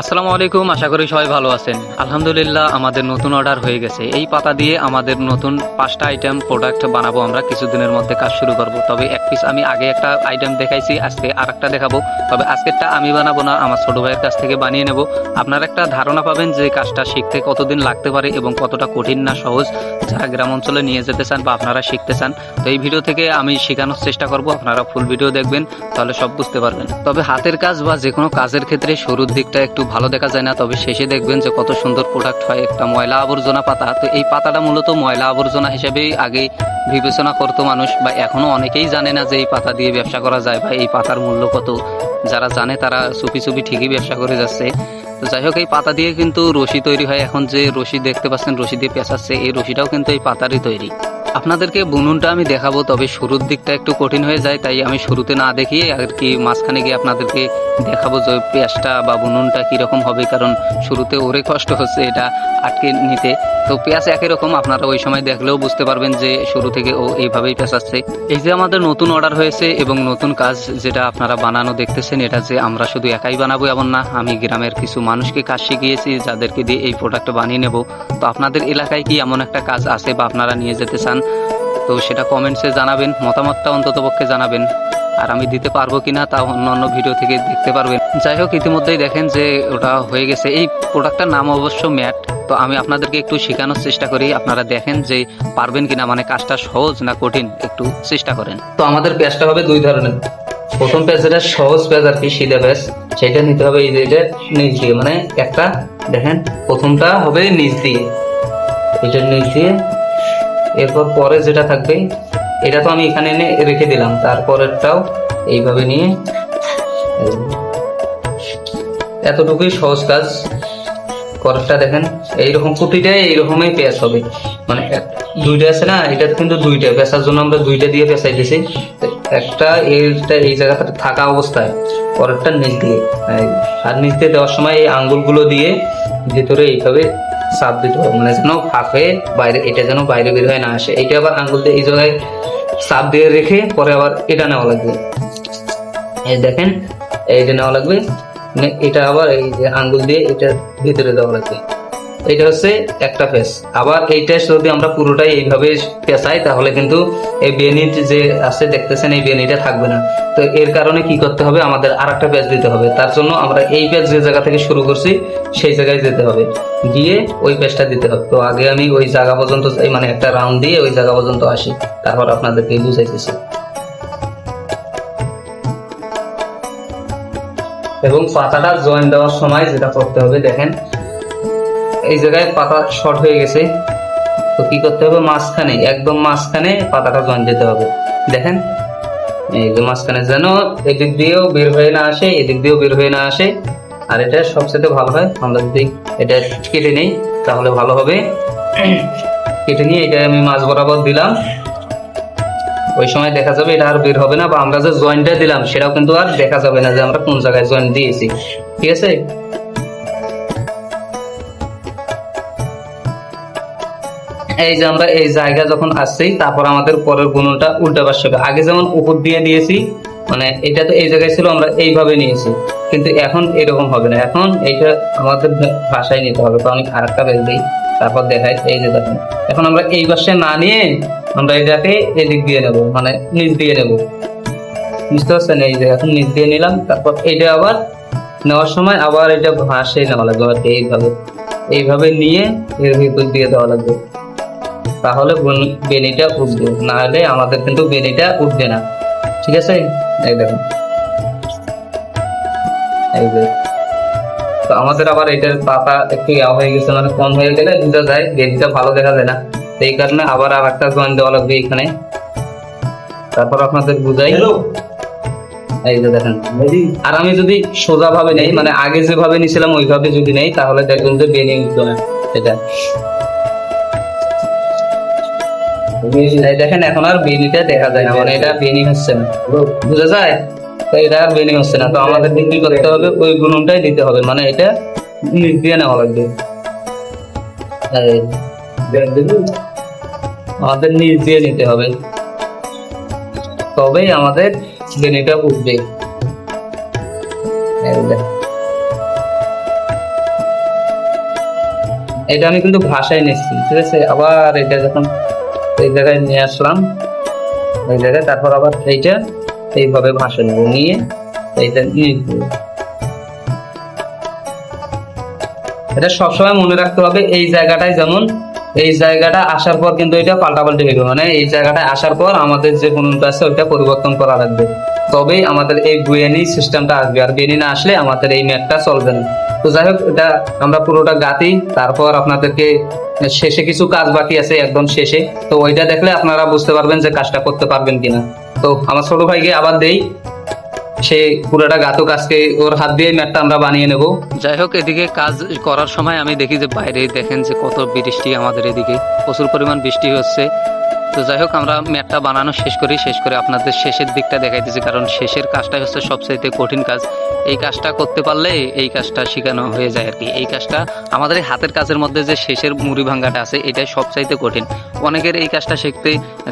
আসসালামু আলাইকুম, আশা করি সবাই ভালো আছেন। আলহামদুলিল্লাহ, আমাদের নতুন অর্ডার হয়ে গেছে। এই পাতা দিয়ে আমাদের নতুন পাঁচটা আইটেম প্রোডাক্ট বানাবো আমরা। কিছুদিনের মধ্যে কাজ শুরু করব। তবে এক পিস আমি আগে একটা আইটেম দেখাইছি, আজকে আর একটা দেখাবো। তবে আজকেরটা আমি বানাবো না, আমার ছোট ভাইয়ের কাছ থেকে বানিয়ে নেব। আপনারা একটা ধারণা পাবেন যে কাজটা শিখতে কতদিন লাগতে পারে এবং কতটা কঠিন না সহজ। যারা গ্রাম অঞ্চলে নিয়ে যেতে চান বা আপনারা শিখতে চান, তো এই ভিডিও থেকে আমি শেখানোর চেষ্টা করব। আপনারা ফুল ভিডিও দেখবেন, তাহলে সব বুঝতে পারবেন। তবে হাতের কাজ বা যে কোনো কাজের ক্ষেত্রে শুরুর দিকটা একটু ভালো দেখা যায় না, তবে শেষে দেখবেন যে কত সুন্দর প্রোডাক্ট হয়। একটা ময়লা আবর্জনা পাতা। তো এই পাতাটা মূলত ময়লা আবর্জনা হিসেবেই আগে বিবেচনা করতো মানুষ, বা এখনও অনেকেই জানে না যে এই পাতা দিয়ে ব্যবসা করা যায় বা এই পাতার মূল্য কত। যারা জানে তারা চুপি চুপি ঠিকই ব্যবসা করে যাচ্ছে। তো যাই হোক, এই পাতা দিয়ে কিন্তু রশি তৈরি হয়। এখন যে রশি দেখতে পাচ্ছেন, রশি দিয়ে পেঁচাচ্ছে, এই রশিটাও কিন্তু এই পাতারই তৈরি। আপনাদেরকে বুনুনটা আমি দেখাবো, তবে শুরুর দিকটা একটু কঠিন হয়ে যায়, তাই আমি শুরুতে না দেখিয়ে আর কি মাঝখানে গিয়ে আপনাদেরকে দেখাবো যে পেঁয়াজটা বা বুনুনটা কীরকম হবে, কারণ শুরুতে ওরে কষ্ট হচ্ছে এটা আটকে নিতে। তো পেঁয়াজ একই রকম, আপনারা ওই সময় দেখলেও বুঝতে পারবেন যে শুরু থেকে ও এইভাবেই পেঁচাচ্ছে। এই যে আমাদের নতুন অর্ডার হয়েছে এবং নতুন কাজ যেটা আপনারা বানানো দেখতেছেন, এটা যে আমরা শুধু একাই বানাবো এমন না, আমি গ্রামের কিছু মানুষকে কাজ শিখিয়েছি, যাদেরকে দিয়ে এই প্রোডাক্ট বানিয়ে নেব। তো আপনাদের এলাকায় কি এমন একটা কাজ আছে বা আপনারা নিয়ে যেতে চান? তো সেটা কমেন্টসে জানাবেন, মতামতটা অন্তত পক্ষে জানাবেন। আর আমি দিতে পারব কিনা তা অন্য অন্য ভিডিও থেকে দেখতে পারবেন। যাই হোক, ইতিমধ্যেই দেখেন যে ওটা হয়ে গেছে। এই প্রোডাক্টটার নাম অবশ্য ম্যাট। তো আমি আপনাদেরকে একটু শেখানোর চেষ্টা করি। আপনারা দেখেন যে পারবেন কিনা মানে কাজটা সহজ না কঠিন, একটু চেষ্টা করেন। তো আমাদের পেঁয়াজটা হবে দুই ধরনের। প্রথম পেঁয়াজ যেটা সহজ পেঁয়াজ আর কি, সিধা পেঁয়াজ সেটা নিতে হবে এই যে নিচ দিয়ে মানে একটা, দেখেন, প্রথমটা হবে নিচ দিয়ে। এটা নিচ দিয়ে এরপর পরে যেটা থাকবে, এটা তো আমি এখানে এনে রেখে দিলাম। তারপরেরটাও এইভাবে নিয়ে, এতটুকুই সহজ কাজ। পরেরটা দেখেন, এইরকম প্রতিটাই এইরকমই পেঁয়াজ হবে। মানে দুইটা আছে না, এটা কিন্তু দুইটা পেঁচার জন্য আমরা দুইটা দিয়ে পেঁচাই দিছি একটা এইটা এই জায়গাটা থাকা অবস্থায়, পরেরটা নিচ দিয়ে। আর নিচ দিয়ে দেওয়ার সময় এই আঙ্গুলগুলো দিয়ে ভিতরে এইভাবে চাপ দুটো মানে যেন ফাঁক হয়ে বাইরে, এটা যেন বাইরে বের হয়ে না আসে। এটা আবার আঙ্গুল দিয়ে এই জায়গায় সাপ দিয়ে রেখে পরে আবার এটা নেওয়া লাগবে। এই দেখেন, এইটা নেওয়া লাগবে। মানে এটা আবার এই যে আঙ্গুল দিয়ে এটা ভিতরে দেওয়া লাগবে। এটা হচ্ছে একটা ফেস আবার এইটা যদি আমরা পুরোটাই এইভাবে পেঁচাই, তাহলে কিন্তু এই বেনিট যে আছে, দেখতেছেন, এই বেনিটা থাকবে না। তো এর কারণে কি করতে হবে? আমাদের আর একটা পেঁচ দিতে হবে। তার জন্য আমরা এই পেঁচ যে জায়গা থেকে শুরু করছি, সেই জায়গায় যেতে হবে। গিয়ে ওই পেঁচটা দিতে হবে। তো আগে আমি ওই জায়গা পর্যন্ত মানে একটা রাউন্ড দিয়ে ওই জায়গা পর্যন্ত আসি। তারপর আপনাদেরকে বুঝাইতেছি। এবং পাতাটা জয়েন দেওয়ার সময় যেটা করতে হবে, দেখেন এই জায়গায় পাতা শর্ট হয়ে গেছে। তো কি করতে হবে? মাঝখানে, একদম মাঝখানে পাতাটা জয়েন দিতে হবে। দেখেন, এই যে মাঝখানে যেন এদিক দিয়েও বের হয়ে না আসে, এদিক দিয়েও বের হয়ে না আসে। আর এটা সবচেয়ে ভালো হয়, আমরা যদি এটা কেটে নেই, তাহলে ভালো হবে। কেটে নিয়ে এটা আমি মাছ বরাবর দিলাম। ওই সময় দেখা যাবে এটা আর বের হবে না, বা আমরা যে জয়েন্টটা দিলাম, সেটাও কিন্তু আর দেখা যাবে না যে আমরা কোন জায়গায় জয়েন্ট দিয়েছি। ঠিক আছে? এই যে আমরা এই জায়গা যখন আসছি, তারপর আমাদের পরের গুণটা উল্টা পাশে হবে। আগে যেমন উপর দিয়ে দিয়েছি মানে এটা তো এই জায়গায় ছিল, আমরা এইভাবে নিয়েছি। কিন্তু এখন এরকম হবে না। এখন এইটা আমাদের ভাষায় নিতে হবে। আমি আরেকটা বেল দিই, তারপর দেখাই। এই যে দেখেন, এখন আমরা এই পাশে না নিয়ে আমরা এটাকে এদিক দিয়ে নেব মানে নিচ দিয়ে নেব। বুঝতে পারছেন? এই যে এখন নিচ দিয়ে নিলাম, তারপর এটা আবার নেওয়ার সময় আবার এটা ভাসে নেওয়া লাগবে আর এইভাবে। এইভাবে নিয়ে এর ভিতর দিয়ে দেওয়া লাগবে। তাহলে বেনিটা উঠবে। না হলে আমাদের কিন্তু বেনিটা উঠবে না। ঠিক আছে? এই দেখুন। এই যে। তো আমাদের আবার এটার পাতা একটু ইয়া হয়ে গেছে মানে কম হয়ে গেলে বোঝা যায় বেনিটা ভালো দেখা যায় না। এই কারণে আবার আর একটা জয়েন দেওয়া লাগবে এখানে। তারপর আপনাদের বুঝাই। এই যে দেখেন। আর আমি যদি সোজা ভাবে নেই মানে আগে যেভাবে নিছিলাম ওইভাবে যদি নেই তাহলে দেখবেন যে বেনি উঠবে না। এটা। এই দেখেন এখন আর বেনিটা দেখা যায় না। মানে এটা বেনি হচ্ছে না। বুঝা যায়? তো এটা আর বেনি হচ্ছে না। তো আমাদের কি করতে হবে? ওই গুণনটাই দিতে হবে। মানে এটা নিচ দিয়ে নেওয়া লাগবে। আমাদের নিচ দিয়ে নিতে হবে। তবেই আমাদের বেনিটা উঠবে। এটা আমি কিন্তু ভাষায় নিচ্ছি ঠিক আছে? আবার এটা যখন এই জায়গায় নিয়ে আসলাম। এই জায়গায় তারপর আবার এইটা এইভাবে ভাষা নেব নিয়ে এইটা নিয়ে। এটা সবসময় মনে রাখতে হবে, এই জায়গাটায় যেমন, এই জায়গাটা আসার পর কিন্তু এটা পাল্টাপাল্টি হইবে। মানে এই জায়গাটায় আসার পর আমাদের যে কোনটা আছে ওইটা পরিবর্তন করা লাগবে। তবেই আমাদের এই বিএনই সিস্টেমটা আসবে। আর বিএনই না আসলে আমাদের এই ম্যাপটা চলবে না। তো যাই হোক, এটা আমরা পুরোটা গাতি তারপর আপনাদেরকে শেষে কিছু কাজ বাকি আছে, একদম শেষে। তো ওইটা দেখলে আপনারা বুঝতে পারবেন যে কাজটা করতে পারবেন কিনা। তো আমার ছোট ভাইকে আবার দেই। সে পুরোটা গাতুক আজকে ওর হাত দিয়ে ম্যাটটা আমরা বানিয়ে নেব। যাই হোক, এদিকে কাজ করার সময় আমি দেখি যে বাইরে দেখেন যে কত বৃষ্টি আমাদের এদিকে। প্রচুর পরিমাণ বৃষ্টি হচ্ছে। তো যাই হোক, আমরা ম্যাপটা বানানো শেষ করি, শেষ করে আপনাদের শেষের দিকটা দেখাইতেছি কারণ শেষের কাজটাই হচ্ছে সবচাইতে কঠিন কাজ। এই কাজটা করতে পারলে এই কাজটা শেখানো হয়ে যায় আর কি। এই কাজটা আমাদের হাতের কাজের মধ্যে যে শেষের মুড়ি ভাঙ্গাটা আছে, এটাই সবচাইতে কঠিন। অনেকের এই কাজটা শিখতে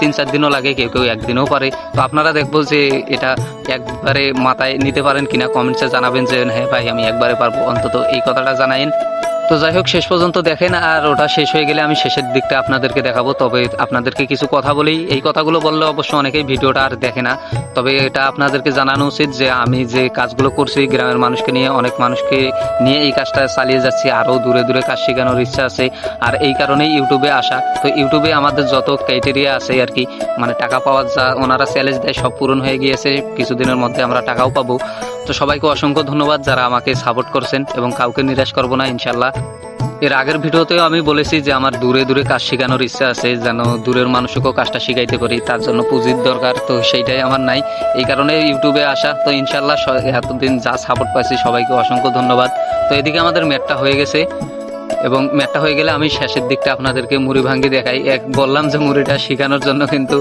তিন চার দিনও লাগে, কেউ কেউ একদিনও পারে। তো আপনারা দেখব যে এটা একবারে মাথায় নিতে পারেন কিনা, কমেন্টসে জানাবেন যে হ্যাঁ ভাই, আমি একবারে পারব। অন্তত এই কথাটা জানাইন তো যাই হোক, শেষ পর্যন্ত দেখেন আর ওটা শেষ হয়ে গেলে আমি শেষের দিকটা আপনাদেরকে দেখাবো। তবে আপনাদেরকে কিছু কথা বলেই এই কথাগুলো বললে অবশ্য অনেকেই ভিডিওটা আর দেখে না। তবে এটা আপনাদেরকে জানানো উচিত যে আমি যে কাজগুলো করছি, গ্রামের মানুষকে নিয়ে, অনেক মানুষকে নিয়ে এই কাজটা চালিয়ে যাচ্ছি। আরও দূরে দূরে কাজ শেখানোর ইচ্ছা আছে। আর এই কারণেই ইউটিউবে আসা। তো ইউটিউবে আমাদের যত ক্রাইটেরিয়া আছে আর কি মানে টাকা পাওয়ার যা ওনারা চ্যালেঞ্জ দেয়, সব পূরণ হয়ে গিয়েছে। কিছুদিনের মধ্যে আমরা টাকাও পাবো। তো সবাইকে অসংখ্য ধন্যবাদ যারা আমাকে সাপোর্ট করছেন এবং কাউকে নিরাশ করব না ইনশাল্লাহ এর আগের ভিডিওতেও আমি বলেছি যে আমার দূরে দূরে কাজ শেখানোর ইচ্ছা আছে, যেন দূরের মানুষকেও কাজটা শিখাইতে পারি, তার জন্য পুঁজির দরকার তো সেইটাই আমার নাই। এই কারণে ইউটিউবে আসা, তো ইনশাল্লাহ এতদিন যা সাপোর্ট পাইছি, সবাইকে অসংখ্য ধন্যবাদ। তো এদিকে আমাদের ম্যাটটা হয়ে গেছে। এবং ম্যাটটা হয়ে গেলে আমি শেষের দিকটা আপনাদেরকে মুড়ি ভাঙ্গি দেখাই। এক, বললাম যে মুড়িটা শেখানোর জন্য কিন্তু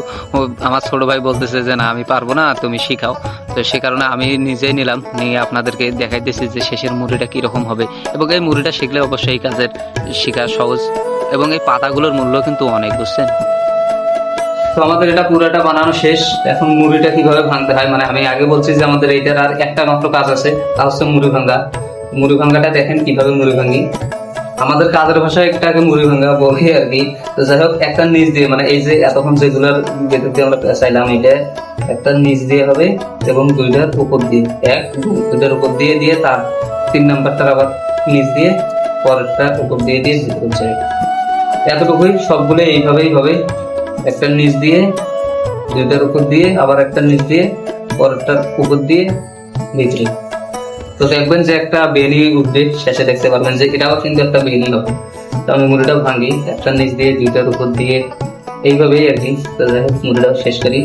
আমার ছোট ভাই বলতেছে যে, না, আমি পারব না, তুমি শিখাও। তো সে কারণে আমি নিজেই নিলাম, নিয়ে আপনাদেরকে দেখাইতেছি যে শেষের মুড়িটা কীরকম হবে। এবং এই মুড়িটা শিখলে অবশ্যই কাজের শেখা সহজ। এবং এই পাতাগুলোর মূল্য কিন্তু অনেক, বুঝছেন? তো আমাদের এটা পুরোটা বানানো শেষ। এখন মুড়িটা কীভাবে ভাঙতে হয়? মানে আমি আগে বলছি যে আমাদের এইটার আর একটা মাত্র কাজ আছে, তা হচ্ছে মুড়ি ভাঙ্গা মুড়ি ভাঙ্গাটা দেখেন কীভাবে মুড়ি ভাঙি। আমাদের কাজের ভাষায় একটাকে মুড়ি ভাঙ্গা বলি আর কি। তো যাই হোক, একটা নিচ দিয়ে মানে এই যে এতক্ষণ যেগুলোর ভেতর দিয়ে আমরা চাইলাম এটা, একটা নিচ দিয়ে হবে এবং দুইটার উপর দিয়ে, এক, দুইটার উপর দিয়ে দিয়ে তার তিন নাম্বারটার আবার নিচ দিয়ে পরেরটা উপর দিয়ে দিয়ে যায় এতটুকুই সবগুলো এইভাবেই হবে। একটা নিচ দিয়ে, দুইটার উপর দিয়ে, আবার একটা নিচ দিয়ে, পরেরটার উপর দিয়ে ভিতরে তো দেখবেন যে একটা বেনি উঠবে শেষে দেখতে পারবেন যে এটাও কিন্তু একটা বেনি হবে তো আমি মুড়িটাও ভাঙি, একটা নিচ দিয়ে, দুইটার উপর দিয়ে, এইভাবেই আর কি। তো মুড়িটাও শেষ করি।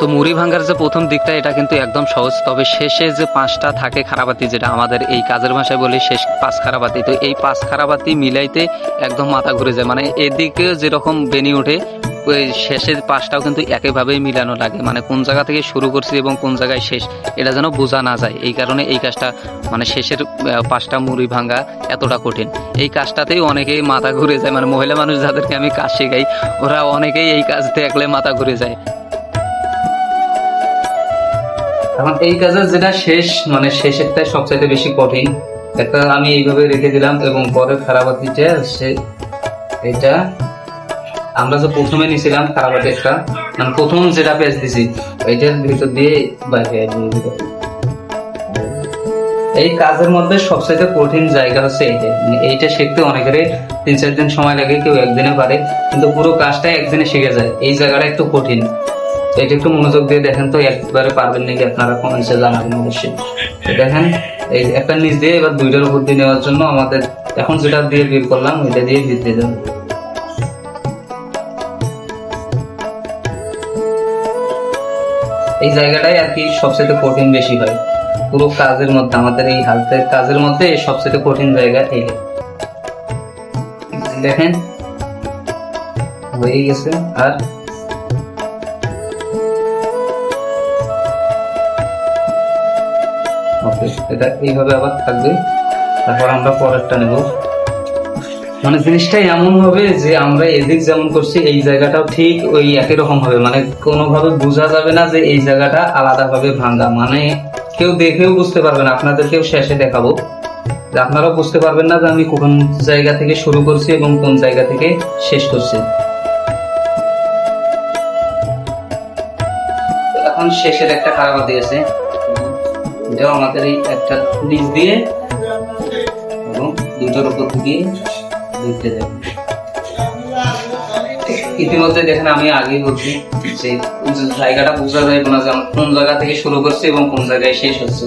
তো মুড়ি ভাঙার যে প্রথম দিকটা, এটা কিন্তু একদম সহজ। তবে শেষে যে পাঁচটা থাকে খারাপাতি, যেটা আমাদের এই কাজের ভাষায় বলি শেষ পাঁচ খারাপাতি, তো এই পাঁচ খারাপাতি মিলাইতে একদম মাথা ঘুরে যায়। মানে এদিকে যেরকম বেনি ওঠে শেষের পাঁচটাও কিন্তু একইভাবেই মিলানো লাগে। মানে কোন জায়গা থেকে শুরু করছি এবং কোন জায়গায় শেষ, এটা যেন বোঝা না যায়। এই কারণে এই কাজটা মানে শেষের পাঁচটা মুড়ি ভাঙ্গা এতটা কঠিন। এই কাজটাতেই অনেকেই মাথা ঘুরে যায়। মানে মহিলা মানুষ যাদেরকে আমি কাজ শেখাই, ওরা অনেকেই এই কাজ দেখলে মাথা ঘুরে যায়। এখন এই কাজের যেটা শেষ মানে শেষেরটাই সবচাইতে বেশি কঠিন একটা আমি এইভাবে রেখে দিলাম এবং পরে খারাপাতিটা হচ্ছে এটা আমরা যে প্রথমে নিয়েছিলাম খারাপাতি একটা মানে প্রথম যেটা পেজ দিছি, এইটার ভিতর দিয়ে বাইরে এই কাজের মধ্যে সবচাইতে কঠিন জায়গা হচ্ছে এইটা। মানে এইটা শিখতে অনেকেরই তিন চার দিন সময় লাগে, কেউ একদিনে পারে, কিন্তু পুরো কাজটাই একদিনে শিখে যায়। এই জায়গাটা একটু কঠিন। এটা একটু মনোযোগ দিয়ে দেখেন তো, একবারে পারবেন নাকি আপনারা কমেন্টসে জানাবেন অবশ্যই। দেখেন, এই একটা নিচ দিয়ে এবার দুইটার উপর দিয়ে নেওয়ার জন্য আমাদের এখন যেটা দিয়ে বের করলাম, ওইটা দিয়ে ভিতরে দেবো। এই জায়গাটাই আর কি সবচেয়ে কঠিন বেশি হয়। পুরো কাজের মধ্যে, আমাদের এই হাতের কাজের মধ্যে সবচেয়ে কঠিন জায়গা এই। দেখেন, হয়ে গেছে আর এটা এইভাবে আবার থাকবে। তারপর আমরা পরেরটা নেব। মানে জিনিসটা এমন হবে যে আমরা এদিক যেমন করছি, এই জায়গাটাও ঠিক ওই একই রকম হবে। মানে কোনোভাবে বোঝা যাবে না যে এই জায়গাটা আলাদাভাবে ভাঙ্গা মানে কেউ দেখেও বুঝতে পারবে না, আপনাদেরকেও শেষে দেখাবো। আপনারাও বুঝতে পারবেন না যে আমি কোন জায়গা থেকে শুরু করছি এবং কোন জায়গা থেকে শেষ করছি। এখন শেষের একটা কারাবা দিয়েছে এটাও আমাদের এই একটা নিচ দিয়ে এবং দুটোর উপর থেকে দেয় ইতিমধ্যে দেখেন আমি আগেই বলছি যে জায়গাটা বোঝা যায় না যে কোন জায়গা থেকে শুরু করছি এবং কোন জায়গায় শেষ হচ্ছে।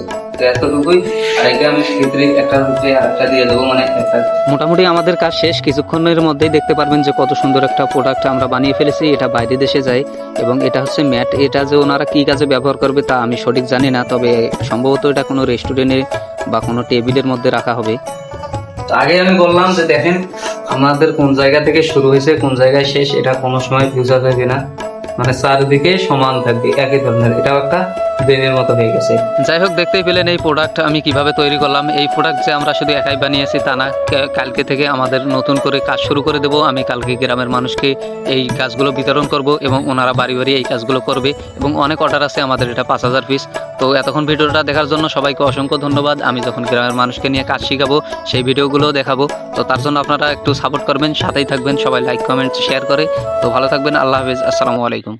মানে মোটামুটি আমাদের কাজ শেষ। কিছুক্ষণের মধ্যেই দেখতে পারবেন যে কত সুন্দর একটা প্রোডাক্ট আমরা বানিয়ে ফেলেছি। এটা বাইরে দেশে যায় এবং এটা হচ্ছে ম্যাট। এটা যে ওনারা কি কাজে ব্যবহার করবে তা আমি সঠিক জানি না, তবে সম্ভবত এটা কোনো রেস্টুরেন্টে বা কোনো টেবিলের মধ্যে রাখা হবে। আগে আমি বললাম যে দেখেন, আমাদের কোন জায়গা থেকে শুরু হয়েছে, কোন জায়গায় শেষ, এটা কোনো সময় বোঝা যাবে না। মানে চারদিকে সমান থাকবে, একই ধরনের। এটাও একটা মতো হয়ে গেছে। যাই হোক, দেখতেই পেলেন এই প্রোডাক্ট আমি কীভাবে তৈরি করলাম। এই প্রোডাক্ট যে আমরা শুধু একাই বানিয়েছি তা না কালকে থেকে আমাদের নতুন করে কাজ শুরু করে দেব। আমি কালকে গ্রামের মানুষকে এই কাজগুলো বিতরণ করব এবং ওনারা বাড়ি বাড়ি এই কাজগুলো করবে এবং অনেক অর্ডার আছে আমাদের, এটা পাঁচ হাজার পিস তো এতক্ষণ ভিডিওটা দেখার জন্য সবাইকে অসংখ্য ধন্যবাদ। আমি যখন গ্রামের মানুষকে নিয়ে কাজ শিখাবো, সেই ভিডিওগুলো দেখাবো। তো তার জন্য আপনারা একটু সাপোর্ট করবেন, সাথেই থাকবেন। সবাই লাইক কমেন্ট শেয়ার করে। তো ভালো থাকবেন, আল্লাহ হাফিজ। আসসালামু আলাইকুম।